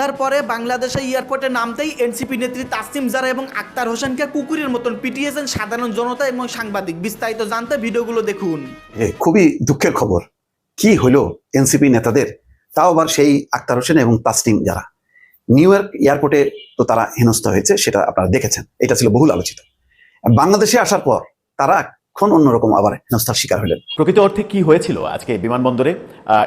সন্ধ্যার পরে বাংলাদেশে এয়ারপোর্টে নামতেই এনসিপি নেত্রী তাসিম জারা এবং আক্তার হোসেনকে কুকুরের মতন পিটিয়েছেন সাধারণ জনতা এবং সাংবাদিক। বিস্তারিত জানতে ভিডিওগুলো দেখুন। খুবই দুঃখের খবর। কি হলো এনসিপি নেতাদের? তাও আবার সেই আক্তার হোসেন এবং তাসনিম যারা। নিউ ইয়র্ক এয়ারপোর্টে তো তারা হেনস্থা হয়েছে, সেটা আপনারা দেখেছেন। এটা ছিল বহুল আলোচিত। বাংলাদেশে আসার পর তারা এখন অন্যরকম আবার হেনস্থার শিকার হলেন। প্রকৃত অর্থে কি হয়েছিল আজকে বিমানবন্দরে?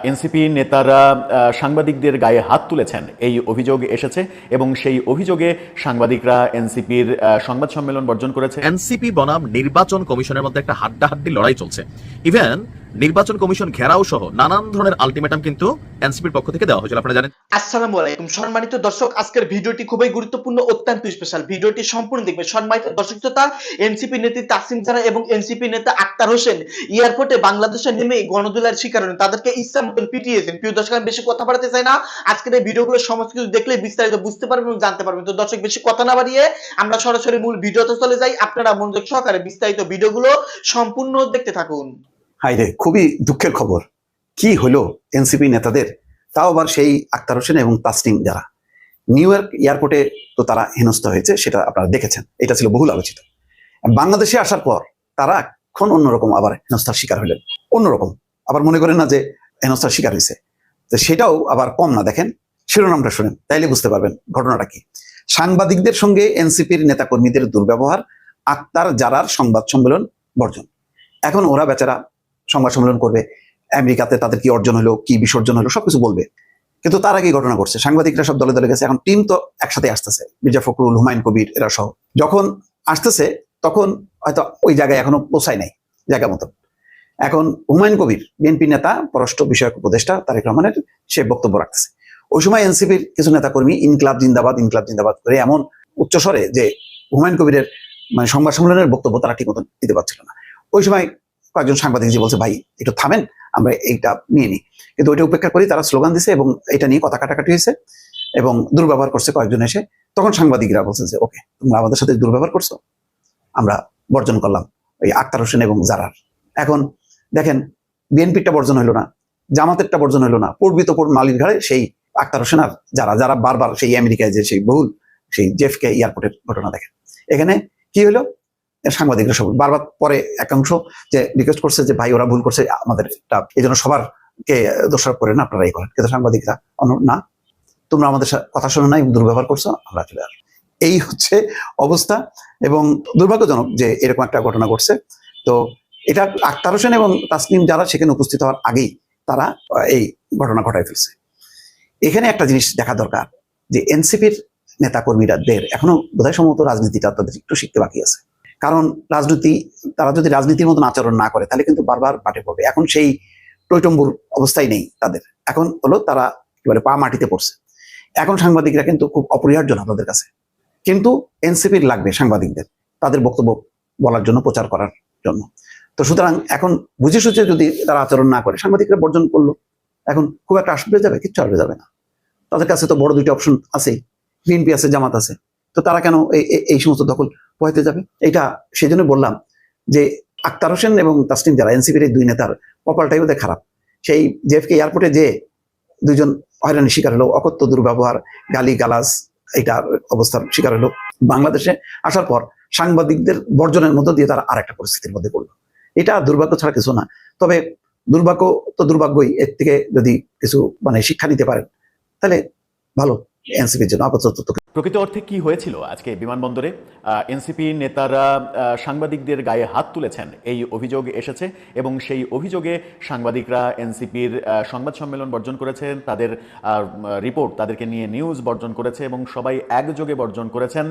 এনসিপি নেতারা আহ, সাংবাদিকদের গায়ে হাত তুলেছেন। এই অভিযোগ এসেছে এবং সেই অভিযোগে সাংবাদিকরা এনসিপির সংবাদ সম্মেলন বর্জন করেছে। এনসিপি বনাম নির্বাচন কমিশনের মধ্যে একটা হাড্ডাহাড্ডি লড়াই চলছে। ইভেন নির্বাচন কমিশন ঘেরাও সহ নানান ধরনের আলটিমেটাম কিন্তু এনসিপির পক্ষ থেকে দেওয়া হয়েছিল। আপনারা জানেন? আসসালামু আলাইকুম। সম্মানিত দর্শক, আজকের ভিডিওটি খুবই গুরুত্বপূর্ণ, অত্যন্ত স্পেশাল ভিডিওটি সম্পূর্ণ দেখবেন। সম্মানিত দর্শক শ্রোতা, এনসিপি নেত্রী তাসিম জারা এবং এনসিপি নেতা আক্তার হোসেন এয়ারপোর্টে বাংলাদেশে নেমে গণদুলার শিকার হলেন। তাদেরকে ইচ্ছা মতন পিটিয়েছেন। প্রিয় দর্শক, আমি বেশি কথা বাড়াতে চাই না। আজকের এই ভিডিওগুলো সমস্ত কিছু দেখলে বিস্তারিত বুঝতে পারবেন এবং জানতে পারবেন। তো দর্শক, বেশি কথা না বাড়িয়ে আমরা সরাসরি মূল ভিডিওতে চলে যাই। আপনারা মনোযোগ সহকারে বিস্তারিত ভিডিওগুলো সম্পূর্ণ দেখতে থাকুন। হাই রে খুবই দুঃখের খবর। কি হলো এনসিপি নেতাদের? তাও আবার সেই আক্তার হোসেন এবং তাসনিম যারা। নিউ ইয়র্ক এয়ারপোর্টে তো তারা হেনস্থা হয়েছে, সেটা আপনারা দেখেছেন। এটা ছিল বহুল আলোচিত। বাংলাদেশে আসার পর তারা এখন অন্যরকম আবার হেনস্থার শিকার হলেন। অন্যরকম। আবার মনে করেন না যে হেনস্থার শিকার হয়েছে। তো সেটাও আবার কম না, দেখেন। শিরোনামটা শুনেন, তাইলে বুঝতে পারবেন ঘটনাটা কি। সাংবাদিকদের সঙ্গে এনসিপির নেতাকর্মীদের দুর্ব্যবহার, আক্তার জারার সংবাদ সম্মেলন বর্জন। এখন ওরা বেচারা সংবাদ সম্মেলন করবে, আমেরিকাতে তাদের কি অর্জন হলো, কি বিসর্জন হলো, সবকিছু বলবে। কিন্তু তার আগে ঘটনা ঘটছে। সাংবাদিকরা সব দলে দলে গেছে, এখন টিম তো একসাথে আসতেছে, মির্জা ফখরুল, হুমায়ুন কবির, এরা সহ। যখন আসতেছে, তখন হয়তো ওই জায়গায় এখনও পৌঁছায় নাই, জায়গা মতন। এখন হুমায়ুন কবির, বিএনপি নেতা, পররাষ্ট্র বিষয়ক উপদেষ্টা তারেক রহমানের, সে বক্তব্য রাখতেছে। ওই সময় এনসিপির কিছু নেতাকর্মী, ইনকলাব জিন্দাবাদ ইনকলাব জিন্দাবাদ করে এমন উচ্চস্বরে যে হুমায়ুন কবিরের মানে সংবাদ সম্মেলনের বক্তব্য তারা ঠিক মতন দিতে পারছিল না। ওই সময় কয়েকজন সাংবাদিক যে বলছে, ভাই, একটু থামেন, আমরা এইটা নিয়ে নিই। কিন্তু ওইটা উপেক্ষা করি তারা স্লোগান দিছে এবং এটা নিয়ে কথা কাটাকাটি হয়েছে এবং দুর্ব্যবহার করছে কয়েকজন এসে। তখন সাংবাদিকরা বলছে যে, ওকে, তোমরা আমাদের সাথে দুর্ব্যবহার করছ? আমরা বর্জন করলাম ওই আক্তার হোসেন এবং জারার। এখন দেখেন বিএনপিটা বর্জন হলো না, জামাতেরটা বর্জন হলো না পূর্বিত পূর্ব মালির ঘাড়ে সেই আক্তার হোসেন আর যারা যারা বারবার সেই আমেরিকায় যে সেই বহুল, সেই জেফকে এয়ারপোর্টের ঘটনা দেখেন। এখানে কি হলো সাংবাদিকরা সব। বারবার পরে একাংশ যে রিকোয়েস্ট করছে যে, ভাই, ওরা ভুল করছে, আমাদের এই জন্য সবার কে দোষারোপ করেন আপনারা এই করেন। কিন্তু সাংবাদিকরা না, তোমরা আমাদের কথা শোনো না এবং দুর্ব্যবহার করছ, আমরা চলে আসব। এই হচ্ছে অবস্থা এবং দুর্ভাগ্যজনক যে এরকম একটা ঘটনা ঘটছে। তো এটা আক্তার হোসেন এবং তাসনিম যারা, সেখানে উপস্থিত হওয়ার আগেই তারা এই ঘটনা ঘটায় ফেলছে। এখানে একটা জিনিস দেখা দরকার, যে এনসিপির নেতাকর্মীরাদের এখনও বোধহয় সম্ভবত রাজনীতিটা তাদের একটু শিখতে বাকি আছে। কারণ রাজনীতি, তারা যদি রাজনীতির মতন আচরণ না করে, তাহলে কিন্তু বারবার পাটে পড়বে। এখন সেই টৈটম্বুর অবস্থায় নেই তাদের। এখন হলো তারা এবারে পা মাটিতে পড়ছে। এখন সাংবাদিকরা কিন্তু খুব অপরিহার্য না তাদের কাছে। কিন্তু এনসিপির লাগবে সাংবাদিকদের, তাদের বক্তব্য বলার জন্য, প্রচার করার জন্য। তো সুতরাং এখন বুঝে সুঝে যদি তারা আচরণ না করে, সাংবাদিকরা বর্জন করল, এখন খুব একটা আসবে যাবে, কিচ্ছু আসবে যাবে না। তাদের কাছে তো বড় দুইটা অপশন আছেই। বিএনপি আছে, জামাত আছে। তো তারা কেন এই সমস্ত দখল পোহাইতে যাবে। এটা সেই জন্য বললাম যে আক্তার হোসেন এবং তাসনিম যারা, এনসিপির এই দুই নেতার কপালটাই ওদের খারাপ। সেই জেফকে এয়ারপোর্টে যে দুইজন হয়রানির শিকার হলো, অকথ্য দুর্ব্যবহার গালি গালাজ এইটার অবস্থার শিকার হলো বাংলাদেশে, আসার পর সাংবাদিকদের বর্জনের মধ্য দিয়ে তারা আর একটা পরিস্থিতির মধ্যে পড়ল। এটা দুর্ভাগ্য ছাড়া কিছু না। তবে দুর্ভাগ্য তো দুর্ভাগ্যই, এর থেকে যদি কিছু মানে শিক্ষা নিতে পারেন, তাহলে ভালো, এনসিপির জন্য আপাতত প্রকৃত অর্থে কি হয়েছিল আজকে বিমানবন্দরে? এনসিপি নেতারা সাংবাদিকদের গায়ে হাত তুলেছেন, এই অভিযোগ এসেছে এবং সেই অভিযোগে সাংবাদিকরা এনসিপির সংবাদ সম্মেলন বর্জন করেছেন, তাদের রিপোর্ট তাদেরকে নিয়ে নিউজ বর্জন করেছে এবং সবাই একযোগে বর্জন করেছেন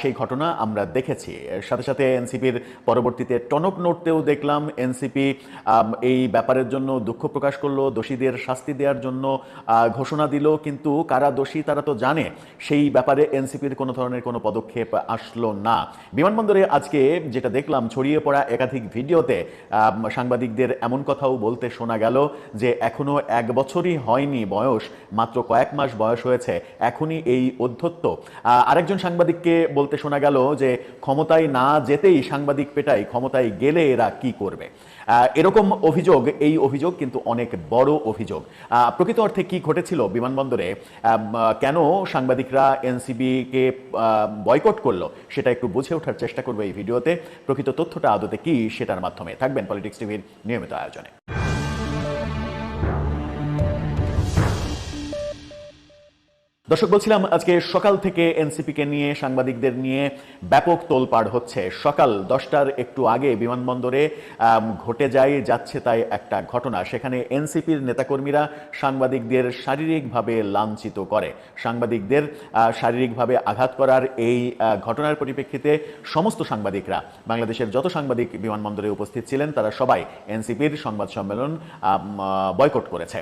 সেই ঘটনা আমরা দেখেছি। সাথে সাথে এনসিপির পরবর্তীতে টনক নড়তেও দেখলাম, এনসিপি এই ব্যাপারের জন্য দুঃখ প্রকাশ করল, দোষীদের শাস্তি দেওয়ার জন্য ঘোষণা দিল, কিন্তু কারা দোষী তারা তো জানে। সেই ব্যাপারে এনসিপির কোনো ধরনের কোনো পদক্ষেপ আসলো না। বিমানবন্দরে আজকে যেটা দেখলাম, ছড়িয়ে পড়া একাধিক ভিডিওতে সাংবাদিকদের এমন কথাও বলতে শোনা গেল যে এখনও এক বছরই হয়নি বয়স, মাত্র কয়েক মাস বয়স হয়েছে, এখনই এই অধ্যত্ত। আরেকজন সাংবাদিককে বলতে শোনা গেল যে ক্ষমতায় না যেতেই সাংবাদিক পেটাই ক্ষমতায় গেলে এরা কি করবে? এরকম অভিযোগ, এই অভিযোগ কিন্তু অনেক বড় অভিযোগ। প্রকৃত অর্থে কি ঘটেছিল বিমানবন্দরে? কেন সাংবাদিকরা এনসিবিকে বয়কট করল? সেটা একটু বুঝে ওঠার চেষ্টা করব এই ভিডিওতে। প্রকৃত তথ্যটা আদতে কি সেটার মাধ্যমে? থাকবেন পলিটিক্স টিভির নিয়মিত আয়োজনে। দর্শক, বলছিলাম আজকে সকাল থেকে এনসিপিকে নিয়ে, সাংবাদিকদের নিয়ে ব্যাপক তোলপাড় হচ্ছে। সকাল দশটার একটু আগে বিমানবন্দরে ঘটে যায়, যাচ্ছে তাই একটা ঘটনা। সেখানে এনসিপির নেতাকর্মীরা সাংবাদিকদের শারীরিকভাবে লাঞ্ছিত করে। সাংবাদিকদের শারীরিকভাবে আঘাত করার এই ঘটনার পরিপ্রেক্ষিতে সমস্ত সাংবাদিকরা, বাংলাদেশের যত সাংবাদিক বিমানবন্দরে উপস্থিত ছিলেন, তারা সবাই এনসিপির সংবাদ সম্মেলন বয়কট করেছে।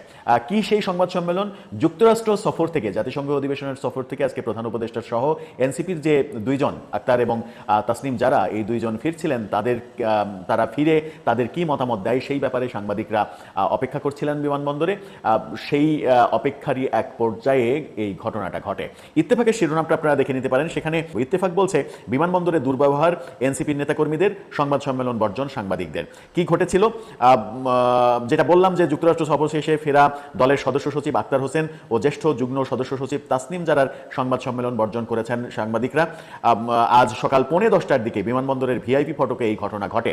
কি সেই সংবাদ সম্মেলন? যুক্তরাষ্ট্র সফর থেকে, জাতিসংঘ অধিবেশনের সফর থেকে আজকে প্রধান উপদেষ্টা সহ এনসিপির যে দুইজন আক্তার এবং তাসনিম যারা এই দুইজন ফিরছিলেন, তাদের তারা ফিরে তাদের কি মতামত দেয় সেই ব্যাপারে সাংবাদিকরা অপেক্ষা করছিলেন বিমানবন্দরে। সেই অপেক্ষারই এক পর্যায়ে এই ঘটনাটা ঘটে। ইত্তেফাকের শিরোনামটা আপনারা দেখে নিতে পারেন। সেখানে ইত্তেফাক বলছে, বিমানবন্দরে দুর্ব্যবহার এনসিপির নেতাকর্মীদের, সংবাদ সম্মেলন বর্জন সাংবাদিকদের। কি ঘটেছিল? যেটা বললাম যে যুক্তরাষ্ট্র সফর শেষে ফেরা দলের সদস্য সচিব আক্তার হোসেন ও জ্যেষ্ঠ যুগ্ম সদস্য সচিব তাসনিম জারার সংবাদ সম্মেলন বর্জন করেছেন সাংবাদিকরা। আজ সকাল পৌনে দশটার দিকে বিমানবন্দরের ভিআইপি ফটকে এই ঘটনা ঘটে।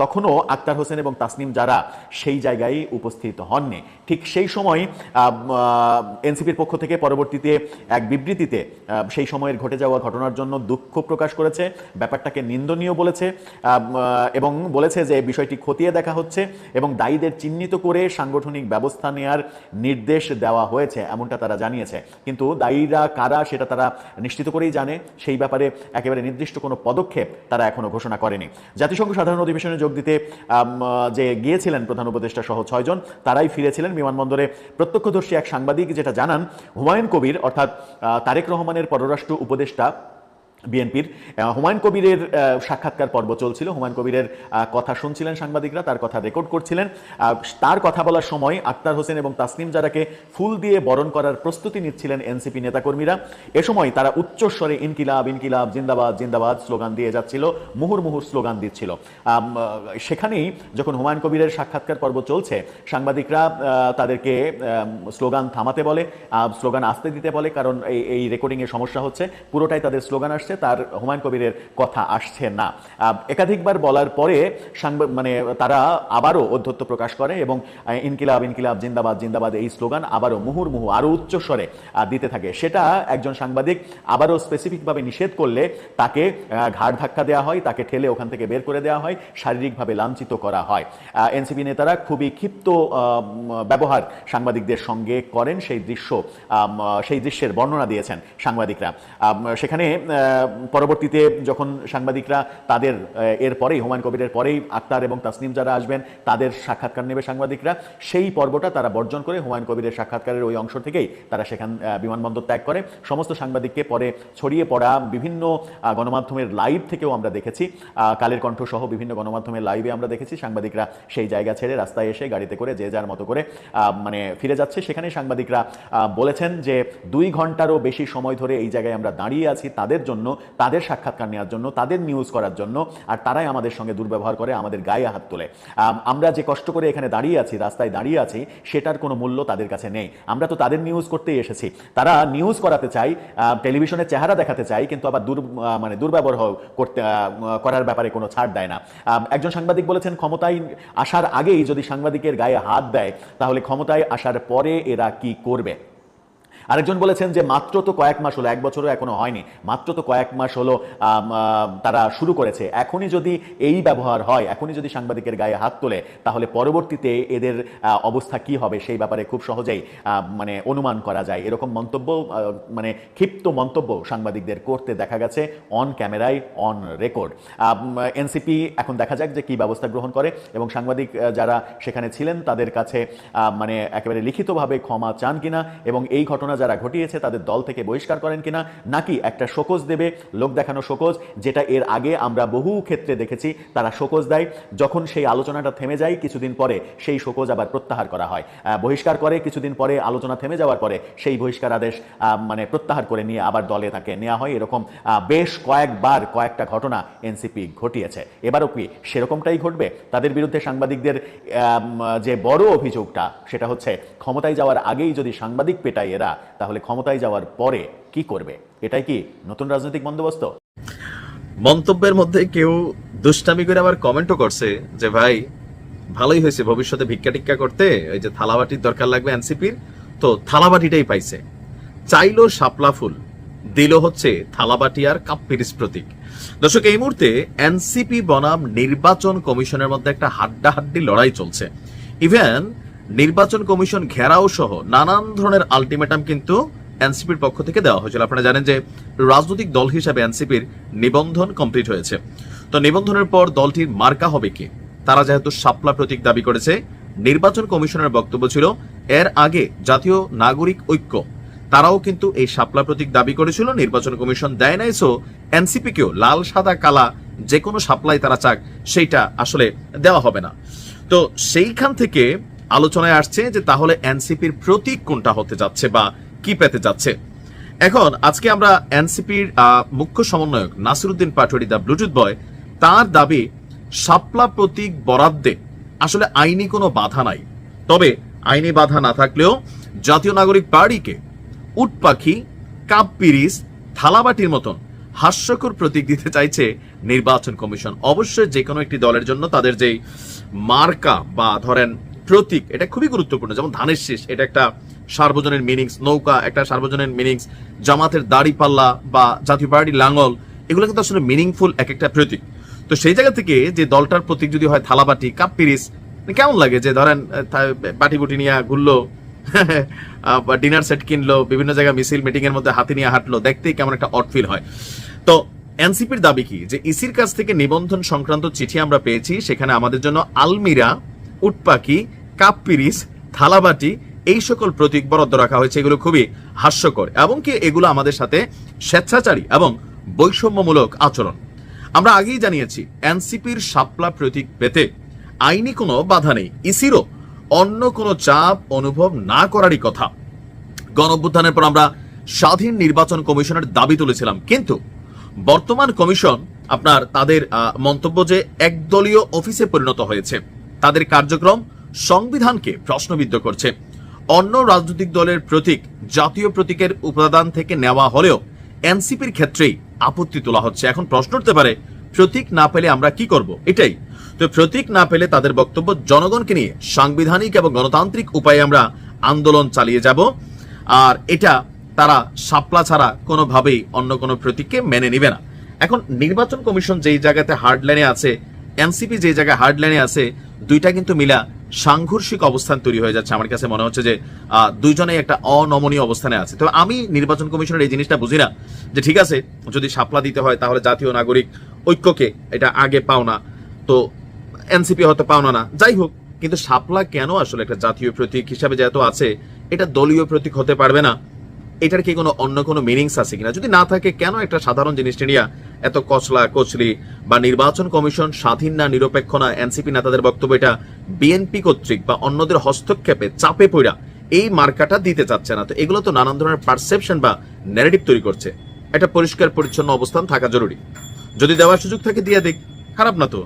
তখনও আক্তার হোসেন এবং তাসনিম জারা সেই জায়গায় উপস্থিত হননি। ঠিক সেই সময় এনসিপির পক্ষ থেকে পরবর্তীতে এক বিবৃতিতে সেই সময়ের ঘটে যাওয়া ঘটনার জন্য দুঃখ প্রকাশ করেছে, ব্যাপারটাকে নিন্দনীয় বলেছে এবং বলেছে যে বিষয়টি খতিয়ে দেখা হচ্ছে এবং দায়ীদের চিহ্নিত করে সাংগঠনিক ব্যবস্থা নেয়ার নির্দেশ দেওয়া হয়েছে, এমনটা তারা জানিয়েছে। কিন্তু দায়ীরা কারা সেটা তারা নিশ্চিত করেই জানে। সেই ব্যাপারে একেবারে নির্দিষ্ট কোনো পদক্ষেপ তারা এখনও ঘোষণা করেনি। জাতিসংঘ সাধারণ অধিবেশনে যোগ দিতে যে গিয়েছিলেন প্রধান উপদেষ্টা সহ ছয়জন, তারাই ফিরেছিলেন বিমানবন্দরে। প্রত্যক্ষদর্শী এক সাংবাদিক যেটা জানান, হুমায়ুন কবির অর্থাৎ তারেক রহমানের পররাষ্ট্র উপদেষ্টা বিএনপির। হুমায়ুন কবিরের সাক্ষাৎকার পর্ব চলছিল। হুমায়ুন কবিরের কথা শুনছিলেন সাংবাদিকরা, তার কথা রেকর্ড করছিলেন। তার কথা বলার সময় আক্তার হোসেন এবং তাসনিম জারাকে ফুল দিয়ে বরণ করার প্রস্তুতি নিচ্ছিলেন এনসিপি নেতাকর্মীরা। এ সময় তারা উচ্চস্বরে ইনকিলাব ইনকিলাব, জিন্দাবাদ জিন্দাবাদ স্লোগান দিয়ে যাচ্ছিল, মুহুর মুহুর স্লোগান দিচ্ছিল। সেখানেই যখন হুমায়ুন কবিরের সাক্ষাৎকার পর্ব চলছে, সাংবাদিকরা তাদেরকে স্লোগান থামাতে বলে স্লোগান আসতে দিতে বলে, কারণ এই এই রেকর্ডিংয়ে সমস্যা হচ্ছে। পুরোটাই তাদের স্লোগান আসছে। তার হুমায়ুন কবিরের কথা আসছে না। একাধিকবার বলার পরে সাংবাদ মানে তারা আবারও অধ্যত্ব প্রকাশ করে এবং ইনকিলাব ইনকিলাব জিন্দাবাদ জিন্দাবাদ এই স্লোগান আবারও মুহুর্মুহু আরও উচ্চস্বরে আহ, দিতে থাকে। সেটা একজন সাংবাদিক আবারও স্পেসিফিকভাবে নিষেধ করলে তাকে ঘাড় ধাক্কা দেওয়া হয় তাকে ঠেলে ওখান থেকে বের করে দেওয়া হয় শারীরিকভাবে লাঞ্ছিত করা হয়। এনসিপি নেতারা খুবই ক্ষিপ্ত ব্যবহার সাংবাদিকদের সঙ্গে করেন সেই দৃশ্য সেই দৃশ্যের বর্ণনা দিয়েছেন সাংবাদিকরা। সেখানে পরবর্তীতে যখন সাংবাদিকরা তাদের এর পরেই হুমায়ুন কবিরের পরেই আক্তার এবং তাসনিম যারা আসবেন, তাদের সাক্ষাৎকার নেবে সাংবাদিকরা। সেই পর্বটা তারা বর্জন করে হুমায়ুন কবিরের সাক্ষাৎকারের ওই অংশ থেকেই তারা সেখান বিমানবন্দর ত্যাগ করে। সমস্ত সাংবাদিককে পরে ছড়িয়ে পড়া বিভিন্ন গণমাধ্যমের লাইভ থেকেও আমরা দেখেছি। কালের কণ্ঠ সহ বিভিন্ন গণমাধ্যমের লাইভে আমরা দেখেছি। সাংবাদিকরা সেই জায়গা ছেড়ে রাস্তায় এসে গাড়িতে করে যে যার মতো করে মানে ফিরে যাচ্ছে। সেখানে সাংবাদিকরা বলেছেন যে দুই ঘন্টারও বেশি সময় ধরে এই জায়গায় আমরা দাঁড়িয়ে আছি। তাদের জন্য তাদের সাক্ষাৎকার নেওয়ার জন্য তাদের নিউজ করার জন্য আর তারাই আমাদের সঙ্গে দুর্ব্যবহার করে আমাদের গায়ে হাত তোলে। আম, আমরা যে কষ্ট করে এখানে দাঁড়িয়ে আছি রাস্তায় দাঁড়িয়ে আছি সেটার কোনো মূল্য তাদের কাছে নেই। আমরা তো তাদের নিউজ করতেই এসেছি। তারা নিউজ করাতে চাই টেলিভিশনের চেহারা দেখাতে চাই কিন্তু আবার দুর মানে দুর্ব্যবহার করতে করার ব্যাপারে কোনো ছাড় দেয় না। একজন সাংবাদিক বলেছেন ক্ষমতায় আসার আগেই যদি সাংবাদিকের গায়ে হাত দেয় তাহলে ক্ষমতায় আসার পরে এরা কি করবে? আরেকজন বলেছেন যে মাত্র তো কয়েক মাস হলো, এক বছরও এখনও হয়নি। মাত্র তো কয়েক মাস হলো তারা শুরু করেছে। এখনই যদি এই ব্যবহার হয়, এখনই যদি সাংবাদিকের গায়ে হাত তোলে, তাহলে পরবর্তীতে এদের অবস্থা কি হবে সেই ব্যাপারে খুব সহজেই মানে অনুমান করা যায়। এরকম মন্তব্য মানে ক্ষিপ্ত মন্তব্য সাংবাদিকদের করতে দেখা গেছে অন ক্যামেরায় অন রেকর্ড এনসিপি এখন দেখা যাক যে কি ব্যবস্থা গ্রহণ করে এবং সাংবাদিক যারা সেখানে ছিলেন, তাদের কাছে মানে একেবারে লিখিতভাবে ক্ষমা চান কিনা এবং এই ঘটনা যারা ঘটিয়েছে, তাদের দল থেকে বহিষ্কার করেন কিনা, নাকি একটা শোকজ দেবে, লোক দেখানো শোকজ, যেটা এর আগে আমরা বহু ক্ষেত্রে দেখেছি, তারা শোকজ দেয়। যখন সেই আলোচনাটা থেমে যায়, কিছুদিন পরে সেই শোকজ আবার প্রত্যাহার করা হয়। বহিষ্কার করে, কিছুদিন পরে আলোচনা থেমে যাওয়ার পরে সেই বহিষ্কার আদেশ মানে প্রত্যাহার করে নিয়ে আবার দলে তাকে নেওয়া হয়। এরকম বেশ কয়েকবার কয়েকটা ঘটনা এনসিপি ঘটিয়েছে। এবারও কি সেরকমটাই ঘটবে? তাদের বিরুদ্ধে সাংবাদিকদের যে বড় অভিযোগটা, সেটা হচ্ছে ক্ষমতায় যাওয়ার আগেই যদি সাংবাদিক পেটায় এরা তাহলে ক্ষমতায় যাওয়ার পরে কি করবে? এটাই কি নতুন রাজনৈতিক বন্দোবস্ত? মন্তব্যের মধ্যে কেউ দুষ্টামি করে আবার কমেন্টও করছে যে, ভাই, ভালোই হয়েছে, ভবিষ্যতে ভিক্ষা টিক্কা করতে ওই যে থালাবাটির দরকার লাগবে এনসিপির। তো থালাবাটিটাই পাইছে। চাইলো শাপলা ফুল, দিল হচ্ছে থালাবাটি আর কাপপিরিজ প্রতীক দর্শক, এই মুহূর্তে এনসিপি বনাম নির্বাচন কমিশনের মধ্যে একটা হাড্ডাহাড্ডি লড়াই চলছে। ইভেন নির্বাচন কমিশন ঘেরাও সহ নানান ধরনের আলটিমেটাম কিন্তু এনসিপির পক্ষ থেকে দেওয়া হয়েছিল। আপনারা জানেন যে রাজনৈতিক দল হিসাবে এনসিপির নিবন্ধন কমপ্লিট হয়েছে। তো নিবন্ধনের পর দলটির মার্কা হবে কি? তারা যেহেতু সাপলা প্রতীক দাবি করেছে, নির্বাচন কমিশনের বক্তব্য ছিল, এর আগে জাতীয় নাগরিক ঐক্য। তারাও কিন্তু এই সাপলা প্রতীক দাবি করেছিল, নির্বাচন কমিশন দেয় নাই, সো এনসিপি কেও লাল, সাদা, কালা যে কোনো সাপ্লাই তারা চাক, সেইটা আসলে দেওয়া হবে না। তো সেইখান থেকে আলোচনায় আসছে যে তাহলে এনসিপির প্রতীক কোনটা হতে যাচ্ছে বা কি পেতে যাচ্ছে। এখন আজকে আমরা এনসিপির মুখ্য সমন্বয়ক Nasiruddin Patwari the Bluetooth boy, তার দাবি শাপলা প্রতীক বরাদ্দে আসলে আইনি কোনো বাধা নাই। তবে আইনি বাধা না থাকলেও জাতীয় নাগরিক পার্টিকে উটপাখি কাপ পিরিস, থালাবাটির মতন হাস্যকর প্রতীক দিতে চাইছে নির্বাচন কমিশন। অবশ্যই যে কোনো একটি দলের জন্য তাদের যেই মার্কা বা ধরেন প্রতীক, এটা খুবই গুরুত্বপূর্ণ। যেমন ধানের শীষ, এটা একটা সার্বজনীন মিনিংস নৌকা, একটা সার্বজনীন মিনিংস জামাতের দাড়ি পাল্লা বা জাতীয় পার্টির লাঙ্গল এগুলো কিন্তু আসলে মিনিংফুল এক একটা প্রতীক। তো সেই জায়গা থেকে যে দলটার প্রতীক যদি হয় থালাবাটি কাপ পিরিস কেমন লাগে? যে ধরেন বাটি বুটি নিয়ে ঘুরলো ডিনার সেট কিনলো, বিভিন্ন জায়গায় মিছিল মিটিং এর মধ্যে হাতে নিয়ে হাঁটলো, দেখতেই কেমন একটা অট ফিল হয়। তো এনসিপির দাবি কি? যে ইসির কাছ থেকে নিবন্ধন সংক্রান্ত চিঠি আমরা পেয়েছি, সেখানে আমাদের জন্য আলমিরা, উটপাখি কাপ পিরিস, থালাবাটি, এই সকল প্রতীক বরাদ্দ রাখা হয়েছে, এগুলো খুবই হাস্যকর এবং কি এগুলো আমাদের সাথে স্বেচ্ছাচারী এবং বৈষম্যমূলক আচরণ। আমরা আগেই জানিয়েছি, এনসিপির সাপলা প্রতীক পেতে আইনি কোনো বাধা নেই, ইসিরও অন্য কোনো চাপ অনুভব না করারই কথা। গণঅভ্যুত্থানের পর আমরা স্বাধীন নির্বাচন কমিশনের দাবি তুলেছিলাম, কিন্তু বর্তমান কমিশন আপনার তাদের মন্তব্য যে একদলীয় অফিসে পরিণত হয়েছে, তাদের কার্যক্রম সংবিধানকে প্রশ্নবিদ্ধ করছে। অন্য রাজনৈতিক দলের প্রতীক জাতীয় প্রতীকের উপাদান থেকে নেওয়া হলেও এনসিপির ক্ষেত্রেই আপত্তি তোলা হচ্ছে। এখন প্রশ্ন উঠতে পারে, প্রতীক না পেলে আমরা কি করব? এটাই। তো প্রতীক না পেলে তাদের বক্তব্য জনগণকে নিয়ে সাংবিধানিক এবং গণতান্ত্রিক উপায়ে আমরা আন্দোলন চালিয়ে যাব। আর এটা তারা সাপলা ছাড়া কোনোভাবেই অন্য কোনো প্রতীককে মেনে নিবে না। এখন নির্বাচন কমিশন যেই জায়গাতে হার্ড লাইনে আছে, এনসিপি যে জায়গায় হার্ড লাইনে আছে, দুইটা কিন্তু মিলা সাংঘর্ষিক অবস্থান তৈরি হয়ে যাচ্ছে। আমার কাছে মনে হচ্ছে যে আহ, দুইজনেই একটা অনমনীয় অবস্থানে আছে। তো আমি নির্বাচন কমিশনের এই জিনিসটা বুঝি না যে ঠিক আছে যদি সাপলা দিতে হয় তাহলে জাতীয় নাগরিক ঐক্যকে এটা আগে পাওনা তো এনসিপি হয়তো পাওনা না যাই হোক কিন্তু সাপলা কেন আসলে একটা জাতীয় প্রতীক হিসাবে যেহেতু আছে এটা দলীয় প্রতীক হতে পারবে না? এটার কি কোনো অন্য কোনো মিনিংস আছে কিনা? যদি না থাকে কেন একটা সাধারণ জিনিসটা নিয়ে এত কচলা, কচলি বা নির্বাচন কমিশন স্বাধীন না নিরপেক্ষ না এনসিপি নেতাদের বক্তব্য এটা বিএনপি কর্তৃক বা অন্যদের হস্তক্ষেপে চাপে পড়া এই মার্কাটা দিতে চাচ্ছে না। তো এগুলো তো নানান ধরনের পারসেপশন বা ন্যারেটিভ তৈরি করছে। এটা পরিষ্কার, পরিচ্ছন্ন অবস্থান থাকা জরুরি। যদি দেওয়ার সুযোগ থাকে, দিয়ে দিক। খারাপ না তো?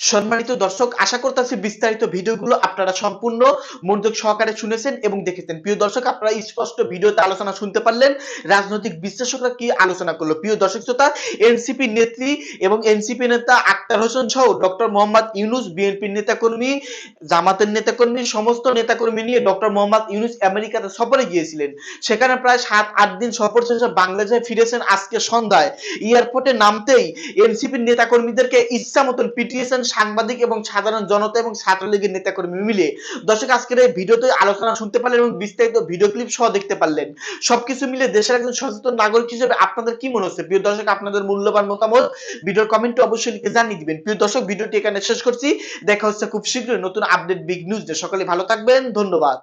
সম্মানিত দর্শক, আশা করতেছি বিস্তারিত ভিডিওগুলো আপনারা সম্পূর্ণ মনোযোগ সহকারে শুনেছেন এবং দেখেছেন। প্রিয় দর্শক, আপনারা স্পষ্ট ভিডিওতে আলোচনা শুনতে পারলেন। রাজনৈতিক বিশ্লেষকরা কি আলোচনা করল? প্রিয় দর্শক শ্রোতা, এনসিপি নেত্রী এবং এনসিপি নেতা আক্তার হোসেন সহ ডক্টর মোহাম্মদ ইউনুস, বিএনপির নেতাকর্মী, জামাতের নেতাকর্মী, সমস্ত নেতাকর্মী নিয়ে ডক্টর মোহাম্মদ ইউনুস আমেরিকাতে সফরে গিয়েছিলেন। সেখানে প্রায় সাত, আট দিন সফর শেষে বাংলাদেশে ফিরেছেন আজকে সন্ধ্যায়। এয়ারপোর্টে নামতেই এনসিপির নেতাকর্মীদেরকে ইচ্ছা মতন পিটিয়েছেন সাংবাদিক এবং সাধারণ জনতা এবং ছাত্রলীগের নেতাকর্মী মিলে। দর্শক, আজকের এই ভিডিওতে আলোচনা শুনতে পারলেন এবং বিস্তারিত ভিডিও ক্লিপ সহ দেখতে পারলেন। সবকিছু মিলে দেশের একজন সচেতন নাগরিক হিসেবে আপনাদের কি মনে হচ্ছে? প্রিয় দর্শক, আপনাদের মূল্যবান মতামত ভিডিওর কমেন্টে অবশ্যই লিখে জানিয়ে দিবেন। প্রিয় দর্শক, ভিডিওটি এখানে শেষ করছি। দেখা হচ্ছে খুব শীঘ্রই নতুন আপডেট বিগ নিউজ সকলে ভালো থাকবেন। ধন্যবাদ।